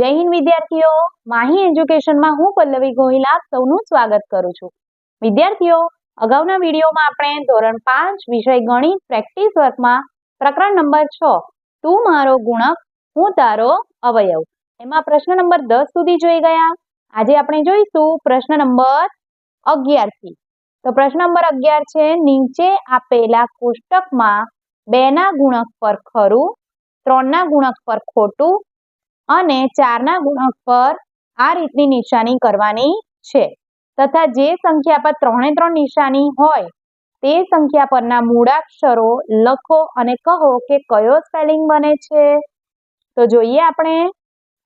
જય હિન્દ વિદ્યાર્થીઓ. માહી એજ્યુકેશનમાં હું પલ્લવી ગોહિલ સૌનું સ્વાગત કરું છું. વિદ્યાર્થીઓ, અગાઉના વિડીયોમાં આપણે ધોરણ પાંચ વિષય ગણિત પ્રેક્ટિસ વર્કમાં પ્રકરણ નંબર છ, તું મારો ગુણક, હું તારો અવયવ. એમાં પ્રશ્ન નંબર દસ સુધી જોઈ ગયા. આજે આપણે જોઈશું પ્રશ્ન નંબર અગિયારથી. તો પ્રશ્ન નંબર અગિયાર છે, નીચે આપેલા કોષ્ટકમાં બે ના ગુણક પર ખરું, ત્રણના ગુણક પર ખોટું અને ચારના ગુણક પર આ રીતની નિશાની કરવાની છે. તથા જે સંખ્યા પર ત્રણે ત્રણ નિશાની હોય, તે સંખ્યા પરના મૂળાક્ષરો લખો અને કહો કે કયો સ્પેલિંગ બને છે. તો જોઈએ આપણે,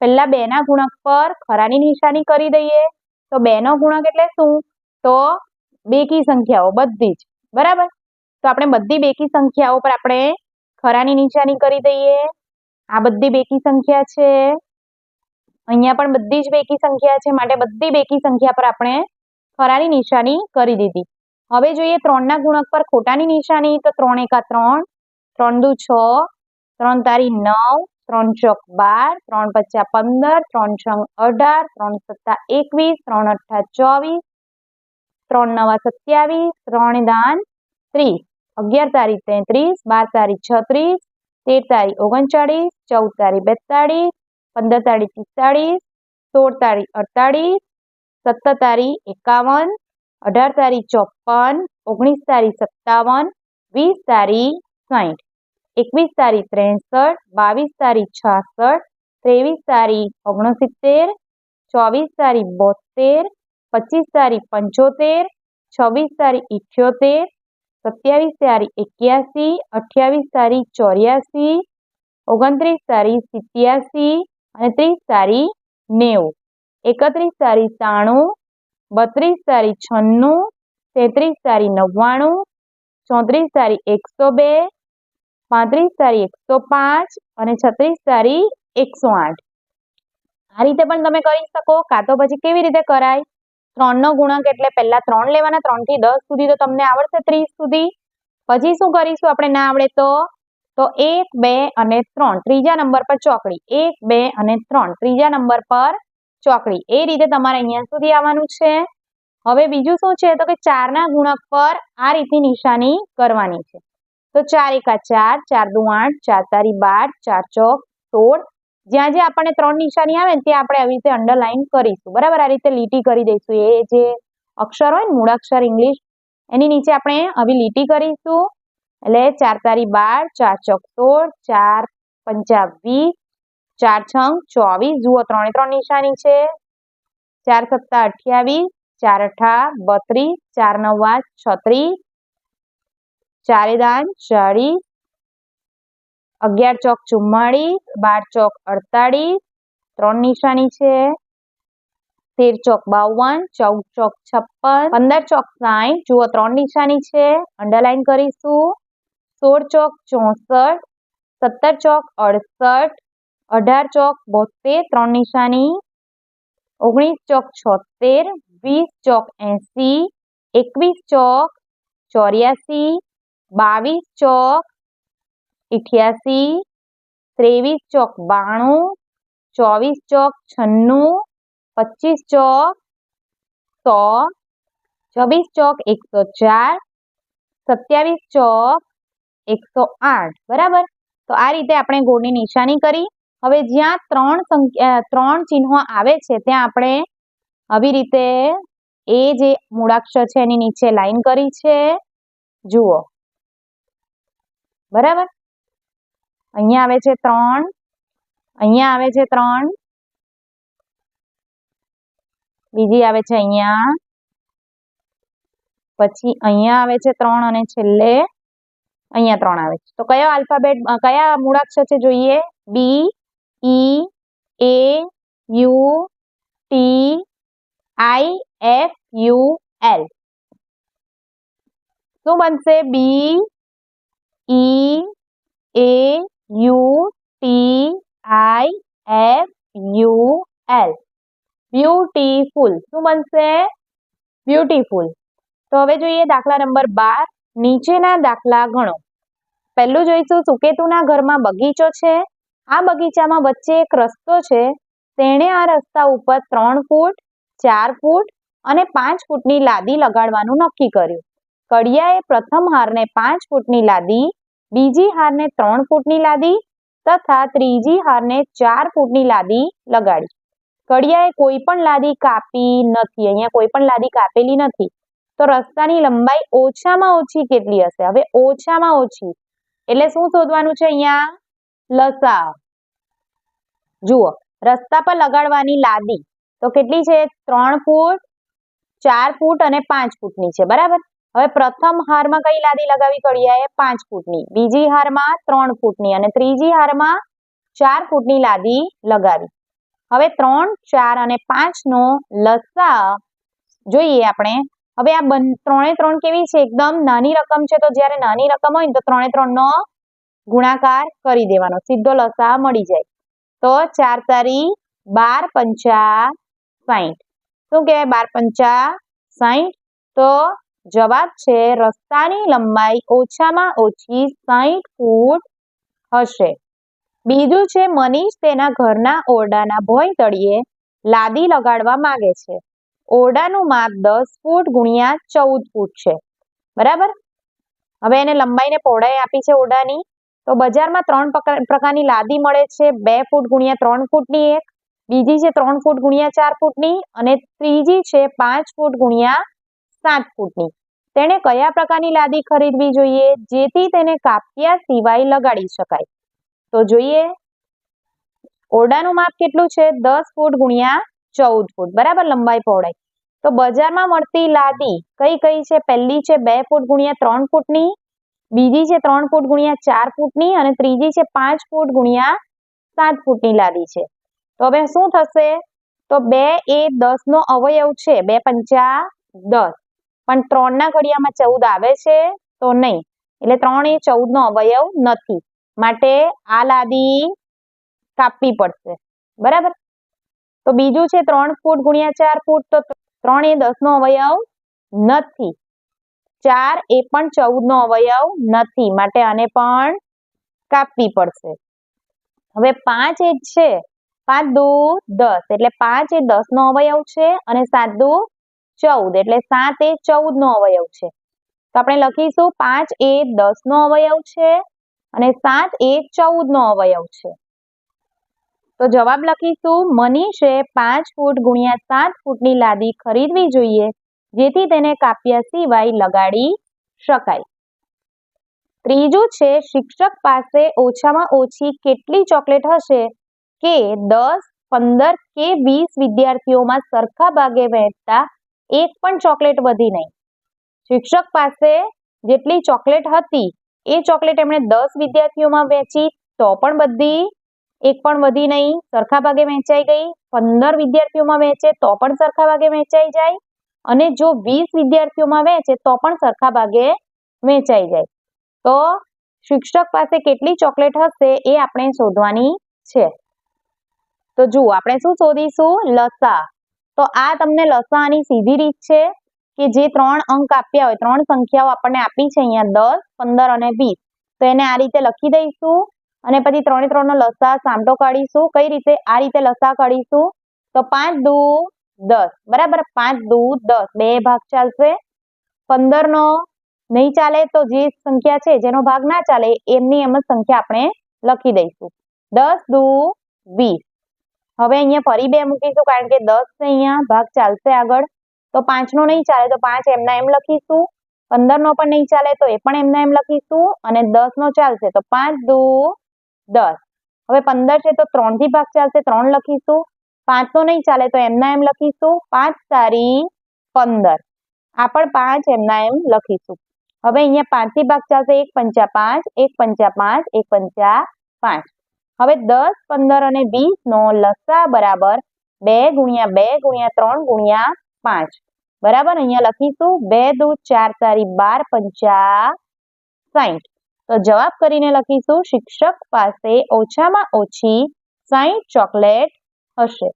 પહેલા બે ના ગુણક પર ખરાની નિશાની કરી દઈએ. તો બે નો ગુણક એટલે શું? તો બેકી સંખ્યાઓ બધી જ, બરાબર? તો આપણે બધી બેકી સંખ્યાઓ પર આપણે ખરાની નિશાની કરી દઈએ. આ બધી બેકી સંખ્યા છે. અહીંયા પણ બધી જ બેકી સંખ્યા છે, માટે બધી બેકી સંખ્યા પર આપણે ખરાની નિશાની કરી દીધી. હવે જોઈએ ત્રણના ગુણક પર ખોટાની નિશાની, તો ત્રણ એકા ત્રણ ત્રણ દુ છ, ત્રણ તારી નવ, ત્રણ ચોક બાર, ત્રણ પચાસ પંદર, ત્રણ છ અઢાર, ત્રણ સત્તા એકવીસ, ત્રણ અઠ્ઠા ચોવીસ, ત્રણ નવા સત્યાવીસ, ત્રણ દાન ત્રીસ. અગિયાર તારીખ તેત્રીસ, બાર તારીખ છત્રીસ તેર તારીખ ઓગણચાળીસ ચૌદ તારીખ બેતાળીસ પંદર તારીખ પિસ્તાળીસ સોળ તારીખ અડતાળીસ સત્તર તારીખ એકાવન અઢાર તારીખ ચોપન ઓગણીસ તારીખ સત્તાવન વીસ તારીખ સાઠ એકવીસ તારીખ ત્રેસઠ બાવીસ તારીખ છાસઠ ત્રેવીસ તારીખ ઓગણસિત્તેર ચોવીસ તારીખ બોતેર પચીસ તારીખ પંચોતેર છવ્વીસ તારીખ ઇઠ્યોતેર સત્યાવીસ તારી એક્યાસી, અઠ્યાવીસ તારી ચોર્યાસી, ઓગણત્રીસ તારી સિત્યાસી અને ત્રીસ તારી નેવું. એકત્રીસ તારી ત્રાણું, બત્રીસ તારી છન્નું, તેત્રીસ તારી નવ્વાણું, ચોત્રીસ તારી એકસો બે, પાંત્રીસ તારી એકસો પાંચ અને છત્રીસ તારી એકસો આઠ. આ રીતે પણ તમે કરી શકો, કાં તો પછી કેવી રીતે કરાય? ત્રણનો ગુણક એટલે પહેલા ત્રણ લેવાના ત્રણથી દસ સુધી તો તમને આવડશે ત્રીસ સુધી. પછી શું કરીશું આપણે? ના આવડે તો? તો એક, બે અને ત્રણ. ત્રીજા નંબર પર ચોકડી. એક, બે અને ત્રણ. ત્રીજા નંબર પર ચોકડી. એ રીતે તમારે અહીંયા સુધી આવવાનું છે. હવે બીજું શું છે? તો કે ચારના ગુણક પર આ રીતની નિશાની કરવાની છે. તો ચાર એકા ચાર ચાર દુ આઠ, ચાર તારી બાર, ચાર ચોક, સોળ જ્યાં જ્યાં આપણને ત્રણ નિશાની આવે ત્યાં આપણે આવી રીતે અંડરલાઈન કરીશું. બરાબર? આ રીતે લીટી કરી દઈશું. એ જે અક્ષર હોય ને, મૂળાક્ષર ઇંગ્લિશ, એની નીચે આપણે આવી લીટી કરીશું. એટલે ચાર તારી બાર, ચાર ચોક ચાર પંચા વીસ ચાર છંગ, ચોવીસ. જુઓ, ત્રણે ત્રણ નિશાની છે. ચાર સત્તા અઠ્યાવીસ, ચાર અઠા બત્રીસ, ચાર નવા છત્રીસ ચારે દાન ચાળીસ અગિયાર ચોક ચુમ્માળીસ, બાર ચોક અડતાળીસ, ત્રણ નિશાની છે. તેર ચોક બાવન, ચૌદ ચોક છપ્પન, પંદર ચોક સાઠ જુઓ, ત્રણ નિશાની છે. અંડરલાઈન કરીશું. સોળ ચોક ચોસઠ, સત્તર ચોક અડસઠ, અઢાર ચોક બોતેર ત્રણ નિશાની. ઓગણીસ ચોક છોતેર, વીસ ચોક એંસી, એકવીસ ચોક ચોર્યાસી, બાવીસ ચોક ઇઠ્યાસી, ત્રેવીસ ચોક બાણું, ચોવીસ ચોક છન્નું, પચીસ ચોક સો, છવ્વીસ ચોક એકસો ચાર, સત્યાવીસ ચોક એકસો આઠ. બરાબર? તો આ રીતે આપણે ગોળની નિશાની કરી. હવે જ્યાં ત્રણ સંખ્યા ત્રણ ચિહ્નો આવે છે, ત્યાં આપણે આવી રીતે એ જે મૂળાક્ષર છે એની નીચે લાઈન કરી છે. જુઓ. બરાબર? અહીંયા આવે છે ત્રણ. અહીંયા આવે છે ત્રણ. બીજી આવે છે અહીંયા. પછી અહીંયા આવે છે ત્રણ અને છેલ્લે અહીંયા ત્રણ આવે છે. તો કયો આલ્ફાબેટ કયા મૂળાક્ષર છે જોઈએ? B E A U T I F U L શું બનશે? B E A U T I F U L beautiful શું બનશે? બ્યુટીફુલ તો હવે જોઈએ દાખલા નંબર બાર. નીચેના દાખલા ગણો. પહેલું જોઈશું સુકેતુના ઘરમાં બગીચો છે. આ બગીચામાં વચ્ચે એક રસ્તો છે. તેણે આ રસ્તા ઉપર ત્રણ ફૂટ, ચાર ફૂટ અને પાંચ ફૂટની લાદી લગાડવાનું નક્કી કર્યું. કડિયાએ પ્રથમ હારને પાંચ ફૂટની લાદી બીજી હારને ત્રણ ફૂટની લાદી તથા ત્રીજી હારને ચાર ફૂટની લાદી લગાડી. કડિયાએ કોઈ પણ લાદી કાપી નથી, અહીંયા કોઈ પણ લાદી કાપેલી નથી. તો રસ્તાની લંબાઈ ઓછામાં ઓછી કેટલી હશે? હવે ઓછામાં ઓછી. એટલે શું શોધવાનું છે અહીંયા? લસા જુઓ, રસ્તા પર લગાડવાની લાદી તો કેટલી છે? ત્રણ ફૂટ, ચાર ફૂટ અને પાંચ ફૂટની છે, બરાબર? હવે પ્રથમ હારમાં કઈ લાદી લગાવી? કડિયાએ પાંચ ફૂટની. બીજી હારમાં ત્રણ ફૂટની અને ત્રીજી હારમાં ચાર ફૂટની લાદી લગાવી. હવે ત્રણ, ચાર અને પાંચ નો લસા જોઈએ આપણે. હવે આ ત્રણે ત્રણ કેવી છે? એકદમ નાની રકમ છે. તો જ્યારે નાની રકમ હોય ને તો ત્રણે ત્રણ નો ગુણાકાર કરી દેવાનો. સીધો લસા મળી જાય. તો ચાર તારી બાર પંચા સાહીઠ શું કહેવાય? બાર પંચા સાહીઠ તો જવાબ છે, રસ્તાની લંબાઈ ઓછામાં ઓછી સાહીઠ ફૂટ હશે. બીજું છે, મનીષ તેના ઘરના ઓરડાના ભોંય તળિયે લાદી લગાડવા માંગે છે. ઓરડાનું માપ દસ ફૂટ ગુણ્યા ચૌદ ફૂટ છે. બરાબર? હવે એને લંબાઈને પહોળાઈ આપી છે ઓરડાની. તો બજારમાં ત્રણ પ્રકારની લાદી મળે છે. બે ફૂટ ગુણ્યા ત્રણ ફૂટની એક, બીજી છે ત્રણ ફૂટ ગુણ્યા ચાર ફૂટની અને ત્રીજી છે પાંચ ફૂટ ગુણ્યા સાત ફૂટની. તેણે કયા પ્રકારની લાદી ખરીદવી જોઈએ? જેથી તેને કાપ્યા સિવાય લગાડી શકાય. તો જોઈએ, ઓરડાનું માપ કેટલું છે? દસ ફૂટ ગુણ્યા ચૌદ ફૂટ. બરાબર લંબાઈ પહોળાઈ. તો બજારમાં મળતી લાદી કઈ કઈ છે? પહેલી છે બે ફૂટ ગુણ્યા ત્રણ ફૂટની, બીજી છે ત્રણ ફૂટ ગુણ્યા ચાર ફૂટની અને ત્રીજી છે પાંચ ફૂટ ગુણ્યા સાત ફૂટની લાદી છે. તો હવે શું થશે? તો બે એ દસ નો અવયવ છે. બે પંચા દસ. પણ ત્રણ ના ઘડિયામાં ચૌદ આવે છે તો નહીં. એટલે ત્રણ એ ચૌદ નો અવયવ નથી. માટે આ લાદી કાપવી પડશે. બરાબર? તો બીજું છે ત્રણ ફૂટ ગુણ્યા ચાર ફૂટ તો ત્રણ એ દસ નો અવયવ નથી. ચાર એ પણ ચૌદ નો અવયવ નથી. માટે આને પણ કાપવી પડશે. હવે પાંચ એ છે. પાંચ દુ દસ. એટલે પાંચ એ દસ નો અવયવ છે અને સાત દુ ચૌદ, એટલે સાત એ ચૌદ નો અવયવ છે. તો આપણે લખીશું પાંચ એ દસ નો અવયવ છે અને સાત એ ચૌદ નો અવયવ છે. તો જવાબ લખીશું, મનીષે પાંચ ફૂટ ગુણ્યા સાત ફૂટની લાદી ખરીદવી જોઈએ, જેથી તેને કાપ્યા સિવાય લગાડી શકાય. ત્રીજું છે, શિક્ષક પાસે ઓછામાં ઓછી કેટલી ચોકલેટ હશે? કે દસ, પંદર કે વીસ વિદ્યાર્થીઓમાં સરખા ભાગે વહેંચતા એક પણ ચોકલેટ વધી નહીં. શિક્ષક પાસે જેટલી ચોકલેટ હતી, એ ચોકલેટ એમણે દસ વિદ્યાર્થીઓમાં વહેંચી તો પણ બધી એક પણ વધી નહીં. સરખા ભાગે વહેંચાઈ ગઈ. પંદર વિદ્યાર્થીઓમાં વહેંચે તો પણ સરખા ભાગે વહેંચાઈ જાય. અને જો વીસ વિદ્યાર્થીઓમાં વહેંચે તો પણ સરખા ભાગે વહેંચાઈ જાય. તો શિક્ષક પાસે કેટલી ચોકલેટ હશે, એ આપણે શોધવાની છે. તો જુઓ, આપણે શું શોધીશું? લસા. તો આ તમને લસાની સીધી રીત છે કે જે ત્રણ અંક આપ્યા હોય, ત્રણ સંખ્યાઓ આપણને આપી છે અહીંયા દસ, પંદર અને વીસ. તો એને આ રીતે લખી દઈશું અને પછી ત્રણે ત્રણનો લસા સામટો કાઢીશું. કઈ રીતે? આ રીતે લસા કાઢીશું. તો પાંચ દુ દસ. બરાબર? પાંચ દુ દસ. બે ભાગ ચાલશે. પંદર નો નહીં ચાલે તો જે સંખ્યા છે, જેનો ભાગ ના ચાલે, એમની એમ જ સંખ્યા આપણે લખી દઈશું. દસ દુ વીસ. હવે અહીંયા ફરી બે મૂકીશું કારણ કે દસ અહીંયા ભાગ ચાલશે આગળ. તો પાંચ નો નહીં ચાલે તો પાંચ એમના એમ લખીશું. પંદર નો પણ નહીં ચાલે તો એ પણ એમના એમ લખીશું. અને દસ નો ચાલશે તો પાંચ દુ દસ. હવે પંદર છે તો ત્રણથી ભાગ ચાલશે, ત્રણ લખીશું. પાંચ નો નહીં ચાલે તો એમના એમ લખીશું. પાંચ તારી પંદર. આ પણ પાંચ એમના એમ લખીશું. હવે અહીંયા પાંચથી ભાગ ચાલશે, એક પંચા પાંચ, એક પંચા પાંચ, એક પંચા પાંચ. હવે દસ, પંદર અને વીસ નો લસા બરાબર બે ગુણ્યા બે ગુણ્યા ત્રણ ગુણ્યા પાંચ. બરાબર? અહીંયા લખીશું બે દુ ચાર તારી બાર પંચા સાઈઠ. તો જવાબ કરીને લખીશું શિક્ષક પાસે ઓછામાં ઓછી સાઈઠ ચોકલેટ હશે.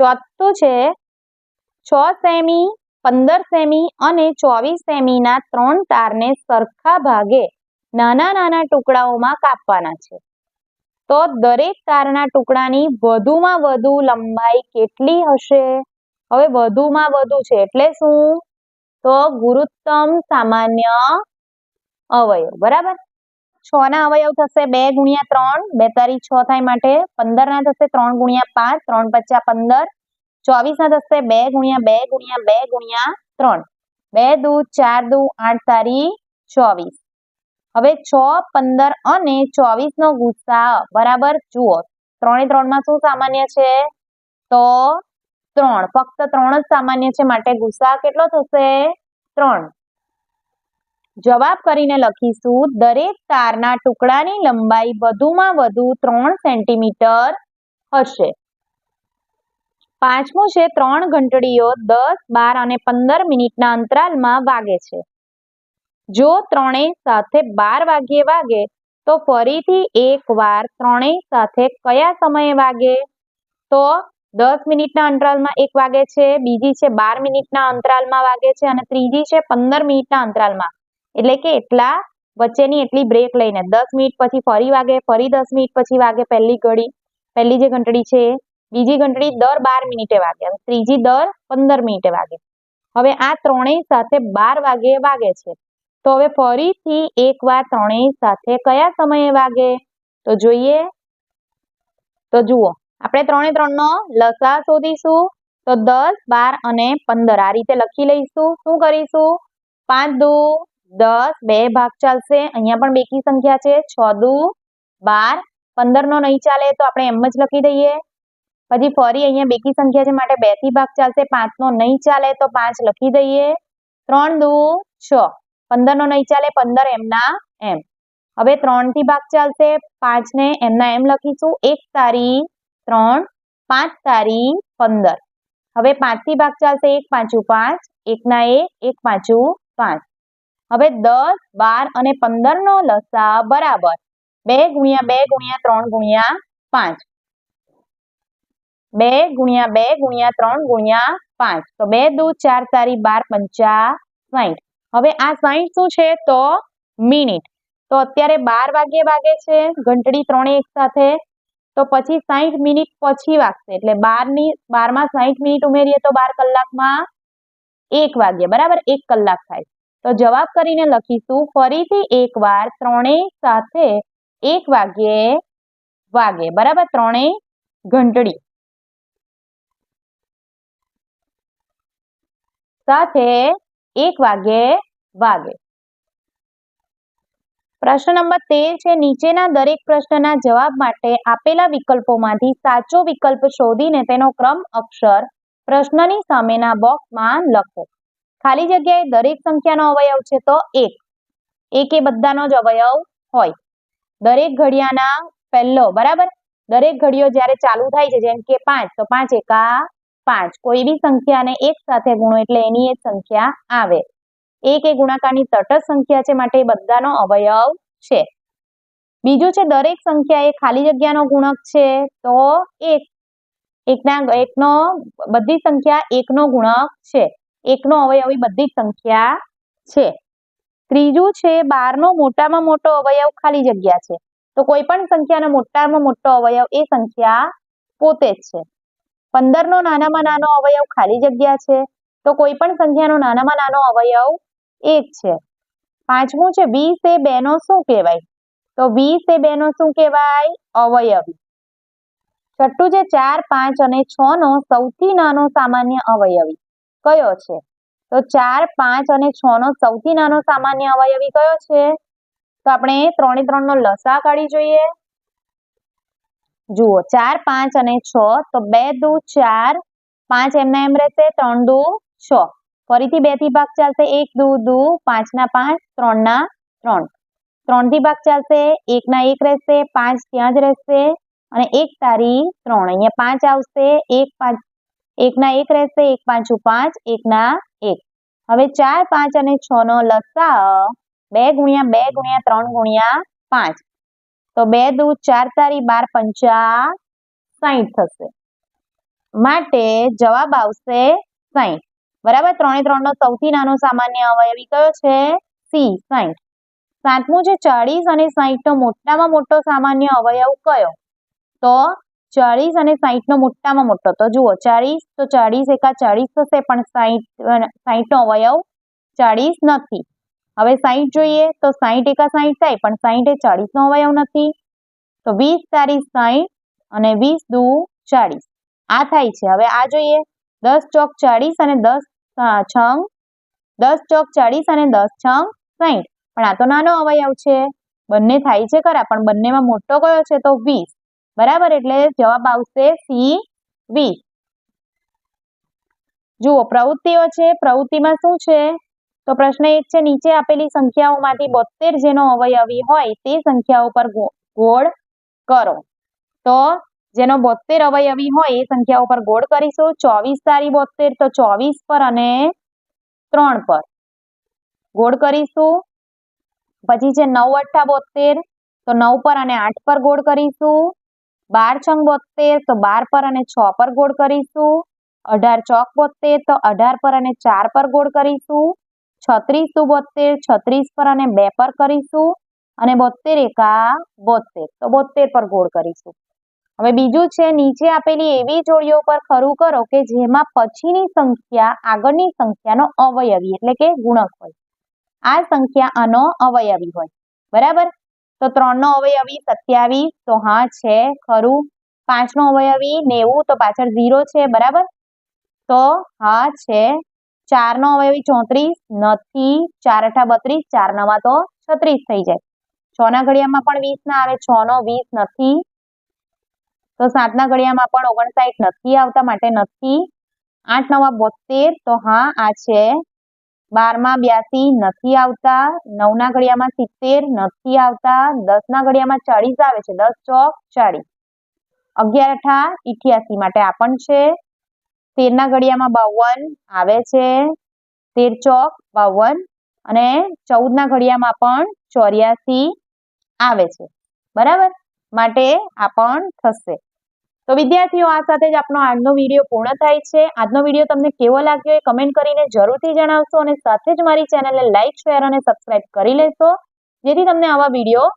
ચોથું છે છ સેમી, પંદર સેમી અને ચોવીસ સેમીના ત્રણ તારને સરખા ભાગે નાના નાના ટુકડાઓમાં કાપવાના છે. તો દરેક તારના ટુકડાની વધુમાં વધુ લંબાઈ કેટલી હશે? હવે વધુમાં વધુ છે એટલે શું? તો ગુરુત્તમ સામાન્ય અવયવ, બરાબર? છ ના અવયવ થશે બે ગુણ્યા ત્રણ બે તારીખ છ થાય માટે પંદર ના થશે ત્રણ ગુણ્યા પાંચ, ત્રણ પચાસ પંદર, ચોવીસ ના થશે બે ગુણ્યા બે ગુણ્યા બે ગુણ્યા ત્રણ. બે દુ ચાર દુ આઠ તારી ચોવીસ. હવે છ, પંદર અને ચોવીસ નો ગુસા બરાબર? જુઓ. ત્રણે ત્રણમાં શું સામાન્ય છે? તો ત્રણ. ફક્ત ત્રણ જ સામાન્ય છે માટે ગુસા કેટલો થશે? ત્રણ. જવાબ કરીને લખીશું. દરેક તારના ટુકડાની લંબાઈ વધુમાં વધુ ત્રણ સેન્ટીમીટર હશે. પાંચમું છે ત્રણ ઘંટડીઓ દસ, બાર અને પંદર મિનિટના અંતરાલમાં વાગે છે. જો ત્રણેય સાથે બાર વાગ્યે વાગે, તો ફરીથી એક વાર ત્રણેય સાથે કયા સમયે વાગે? તો દસ મિનિટના અંતરાલમાં એક વાગે છે, બીજી છે બાર મિનિટના અંતરાલમાં વાગે છે અને ત્રીજી છે પંદર મિનિટના અંતરાલમાં. એટલે કે એટલા વચ્ચેની એટલી બ્રેક લઈને. દસ મિનિટ પછી ફરી વાગે, ફરી દસ મિનિટ પછી વાગે પહેલી ઘડી. પહેલી જે ઘંટડી છે, બીજી ઘંટડી દર બાર મિનિટે વાગે ત્રીજી દર પંદર મિનિટે વાગે. હવે આ ત્રણેય સાથે બાર વાગે વાગે છે. તો હવે ફરીથી એકવાર ત્રણેય સાથે કયા સમયે વાગે? તો જોઈએ. તો જુઓ. આપણે ત્રણે ત્રણનો લસા શોધીશું. તો દસ, બાર અને પંદર આ રીતે લખી લઈશું. શું કરીશું? પાંચ દુ, દસ, બે ભાગ ચાલશે. અહીંયા પણ બેકી સંખ્યા છે. છ દુ, બાર. પંદર નો નહીં ચાલે તો આપણે એમ જ લખી દઈએ. પછી ફરી અહીંયા બેકી સંખ્યા છે માટે બેથી ભાગ ચાલશે. પાંચ નો નહીં ચાલે તો પાંચ લખી દઈએ. ત્રણ દુ, છ. પંદર નો નહીં ચાલે, પંદર એમના એમ. હવે ત્રણથી ભાગ ચાલશે પાંચ ને એમના એમ લખીશું. એક તારી ત્રણ, પાંચ તારી પંદર. હવે પાંચથી ભાગ ચાલશે, એક પાંચું પાંચ, એકના એક એક પાંચું પાંચ. હવે દસ, બાર અને પંદર નો લસા બરાબર. બે ગુણ્યા બે ગુણ્યા ત્રણ ગુણ્યા પાંચ. બે ગુણ્યા બે ગુણ્યા ત્રણ ગુણ્યા પાંચ. તો બે દુ, ચાર તારી બાર, પંચા સાઠ હવે આ સાઈઠ શું છે? તો મિનિટ. તો અત્યારે બાર વાગ્યે વાગે છે, ઘંટડી ત્રણે એક સાથે. તો પછી સાહીઠ મિનિટ પછી વાગશે. એટલે બારની, બારમાં સાહીઠ મિનિટ ઉમેરીએ તો બાર કલાકમાં એક વાગ્યે, બરાબર? એક કલાક થાય. તો જવાબ કરીને લખીશું. ફરીથી એકવાર ત્રણેય સાથે એક વાગ્યે વાગે, બરાબર? ત્રણેય ઘંટડી. સાથે એક વાગે વાગે. પ્રશ્ન નંબર તેર છે, નીચેના દરેક પ્રશ્નના જવાબ માટે આપેલા વિકલ્પોમાંથી સાચો વિકલ્પ શોધીને તેનો ક્રમ અક્ષર પ્રશ્નની સામેના બોક્સમાં લખો. ખાલી જગ્યાએ દરેક સંખ્યાનો અવયવ છે તો એક. એક એ બધાનો જ અવયવ હોય. દરેક ઘડિયાના પહેલો, બરાબર? દરેક ઘડિયો જ્યારે ચાલુ થાય છે, જેમ કે પાંચ, તો પાંચ એકા પાંચ. કોઈ બી સંખ્યાને એક સાથે ગુણો એટલે એની એ સંખ્યા આવે. એક એ ગુણાકારની તટસ્થ સંખ્યા છે માટે બધાનો અવયવ છે. બીજું છે, દરેક સંખ્યા એ ખાલી જગ્યાનો ગુણક છે તો એક. એકના, એકનો, બધી સંખ્યા એકનો ગુણક છે. એકનો અવયવી બધી સંખ્યા છે. ત્રીજું છે, બારનો મોટામાં મોટો અવયવ ખાલી જગ્યા છે. તો કોઈ પણ સંખ્યાનો મોટામાં મોટો અવયવ એ સંખ્યા પોતે જ છે. પંદરનો નાનામાં નાનો અવયવ ખાલી જગ્યા છે, તો કોઈ પણ સંખ્યાનો નાનામાં નાનો અવયવ એક છે. પાંચમું છે વીસ એ બે નો શું કહેવાય? તો વીસ એ બે નો શું કહેવાય? અવયવી. છઠ્ઠું છે ચાર, પાંચ અને છ નો સૌથી નાનો સામાન્ય અવયવી કયો છે? તો ચાર, પાંચ અને છ નો સૌથી નાનો સામાન્ય અવયવી કયો છે? તો આપણે ત્રણે ત્રણ નો લસા કાઢી જોઈએ. જુઓ, ચાર, પાંચ અને છ, તો બે, દુ, ચાર, પાંચ એમના એમ રહેશે, ત્રણ, દુ, છ. ફરીથી બેથી ભાગ ચાલશે એક, દુ દુ પાંચ ના પાંચ ત્રણ ના ત્રણ. ત્રણથી ભાગ ચાલશે એક ના એક રહેશે, પાંચ ત્યાં જ રહેશે, અને એક તારી ત્રણ. અહીંયા પાંચ આવશે, એક પાંચ એક ના એક રહેશે, એક પાંચું પાંચ એક ના એક. હવે ચાર, પાંચ અને છ નો લસા બે ગુણ્યા બે ગુણ્યા ત્રણ ગુણ્યા પાંચ. તો બે દુ ચાર તારી બાર પંચા સાહીઠ થશે. માટે જવાબ આવશે સાહીઠ બરાબર? ત્રણે ત્રણ નો સૌથી નાનો સામાન્ય અવયવી કયો છે? સી સાહીઠ સાતમું છે ચાળીસ અને સાહીઠ નો મોટામાં મોટો સામાન્ય અવયવ કયો? તો ચાળીસ અને સાહીઠ નો મોટામાં મોટો. તો જુઓ, ચાળીસ તો ચાળીસ એકા ચાળીસ થશે પણ સાહીઠ સાહીઠ નો અવયવ ચાળીસ નથી. હવે સાહીઠ જોઈએ તો સાહીઠ એકા સાહીઠ થાય, પણ સાહીઠ એ ચાળીસ નો અવયવ નથી. તો વીસ તારીખ સાહીઠ અને વીસ દુ ચાળીસ. આ થાય છે. હવે આ જોઈએ. દસ ચોક ચાળીસ અને દસ છંગ. દસ ચોક ચાળીસ અને દસ છંગ સાહીઠ પણ આ તો નાનો અવયવ છે. બંને થાય છે ખરા, પણ બંનેમાં મોટો કયો છે તો વીસ. બરાબર? એટલે જવાબ આવશે સી વીસ. જુઓ, પ્રવૃત્તિઓ છે. પ્રવૃત્તિમાં શું છે? તો પ્રશ્ન એક છે, નીચે આપેલી સંખ્યાઓમાંથી બોતેર જેનો અવયવી હોય તે સંખ્યાઓ પર ગોળ કરો. તો જેનો બોતેર અવયવી હોય એ સંખ્યાઓ પર ગોળ કરીશું. ચોવીસ તારી બોતેર તો ચોવીસ પર અને ત્રણ પર. ગોળ કરીશું. પછી છે નવ અઠ્ઠા બોતેર તો નવ પર અને આઠ પર ગોળ કરીશું. બાર છંગ બોતેર તો બાર પર અને છ પર ગોળ કરીશું. અઢાર ચોક બોતેર તો અઢાર પર અને ચાર પર ગોળ કરીશું. છત્રીસ બોતેર છત્રીસ પર અને બે પર કરીશું. અને બોતેર એકા બોતેર તો બોતેર પર ગોળ કરીશું. હવે બીજું છે, નીચે આપેલી એવી જોડીઓ પર ખરું કરો કે જેમાં પછીની સંખ્યા, આગળની સંખ્યાનો અવયવી એટલે કે ગુણક હોય. આ સંખ્યા આનો અવયવી હોય. બરાબર? તો ત્રણનો અવયવી સત્યાવીસ. તો હા છે, ખરું. પાંચનો અવયવી નેવું. તો પાછળ ઝીરો છે, બરાબર? તો હા છે ચારનો અવયવી ચોત્રીસ નથી ચાર અઠા બત્રીસ ચાર નવા તો છત્રીસ થઈ જાય. છ ના ઘડિયામાં પણ વીસ ના આવે છ નો વીસ નથી. તો સાતના ઘડિયામાં પણ ઓગણસાઠ નથી આવતા માટે નથી. આઠ નવા બોતેર તો હા, આ છે. બારમાં બ્યાસી નથી આવતા, નવના ઘડિયામાં સિત્તેર નથી આવતા, દસના ઘડિયામાં ચાળીસ આવે છે, દસ ચોક ચાળીસ. અગિયાર અઠા ઇઠ્યાસી માટે આ પણ છે. તેરના ઘડિયામાં બાવન આવે છે. તેર ચોક બાવન અને ચૌદના ઘડિયામાં પણ ચોર્યાસી આવે છે. બરાબર? માટે આ પણ થશે. તો વિદ્યાર્થીઓ, આ સાથે જ આપણો આજનો વીડિયો પૂર્ણ થાય છે. આજનો વીડિયો તમને કેવો લાગ્યો એ કમેન્ટ કરીને જરૂરથી જણાવશો અને સાથે જ મારી ચેનલને લાઇક શેર અને સબસ્ક્રાઇબ કરી લેશો, જેથી તમને આવા વીડિયો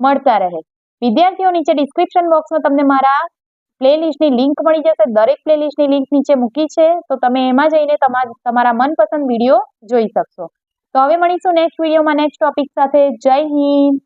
મળતા રહે. વિદ્યાર્થીઓ, નીચે ડિસ્ક્રિપ્શન બોક્સમાં તમને મારા પ્લેલિસ્ટની લિંક મળી જશે. દરેક પ્લેલિસ્ટની લિંક નીચે મૂકી છે. તો તમે એમાં જઈને તમારા મનપસંદ વીડિયો જોઈ શકશો. તો હવે મળીશું નેક્સ્ટ વિડીયોમાં નેક્સ્ટ ટોપિક સાથે. જય હિન્દ.